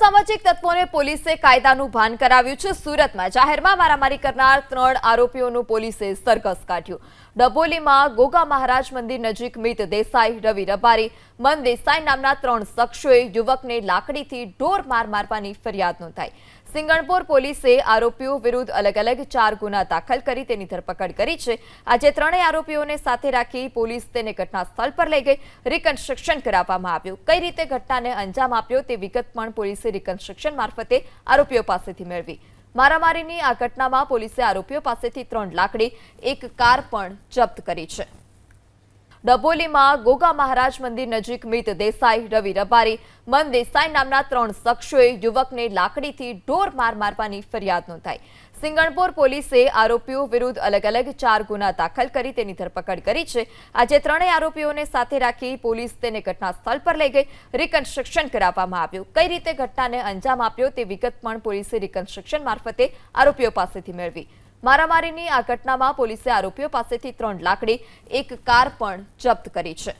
અસામાજિક તત્વોને પોલીસે કાયદાનું ભાન કરાવ્યું છે. સુરતમાં જાહેરમાં મારામારી કરનાર ત્રણ આરોપીઓનું પોલીસે સરઘસ કાઢ્યું. ડબોલીમાં ગોગા મહારાજ મંદિર નજીક મિત દેસાઈ રવિ રબારી મન દેસાઈ નામના ત્રણ શખ્સોએ યુવકને લાકડીથી ઢોર માર મારવાની ફરિયાદ નોંધાઈ. સિંગણપોર પોલીસે આરોપીઓ વિરુદ્ધ અલગ અલગ ચાર ગુના દાખલ કરી તેની ધરપકડ કરી છે. આજે ત્રણેય આરોપીઓને સાથે રાખી પોલીસ તેને ઘટના સ્થળ પર લઈ ગઈ. રિકન્સ્ટ્રક્શન કરાવવામાં આવ્યું. કઈ રીતે ઘટનાને અંજામ આપ્યો તે વિગત પણ પોલીસે રિકન્સ્ટ્રક્શન મારફતે આરોપીઓ પાસેથી મેળવી. મારામારીની આ ઘટનામાં પોલીસે આરોપીઓ પાસેથી ત્રણ લાકડી, એક કાર પણ જપ્ત કરી છે. ડબોલીમાં ગોગા મહારાજ મંદિર નજીક મિત દેસાઈ રવિ રબારી મન દેસાઈ નામના ત્રણ શખ્સોએ યુવકને લાકડીથી ઢોર માર મારવાની ફરિયાદ નોંધાઈ. સિંગણપોર પોલીસે આરોપીઓ વિરુદ્ધ અલગ અલગ ચાર ગુના દાખલ કરી તેની ધરપકડ કરી છે. આજે ત્રણેય આરોપીઓને સાથે રાખી પોલીસ તેને ઘટના સ્થળ પર લઈ ગઈ. રિકન્સ્ટ્રક્શન કરાવવામાં આવ્યું. કઈ રીતે ઘટનાને અંજામ આપ્યો તે વિગત પણ પોલીસે રિકન્સ્ટ્રક્શન મારફતે આરોપીઓ પાસેથી મેળવી. મારામારીની આ ઘટનામાં પોલીસે આરોપીઓ પાસેથી ત્રણ લાકડી એક કાર પણ જપ્ત કરી છે.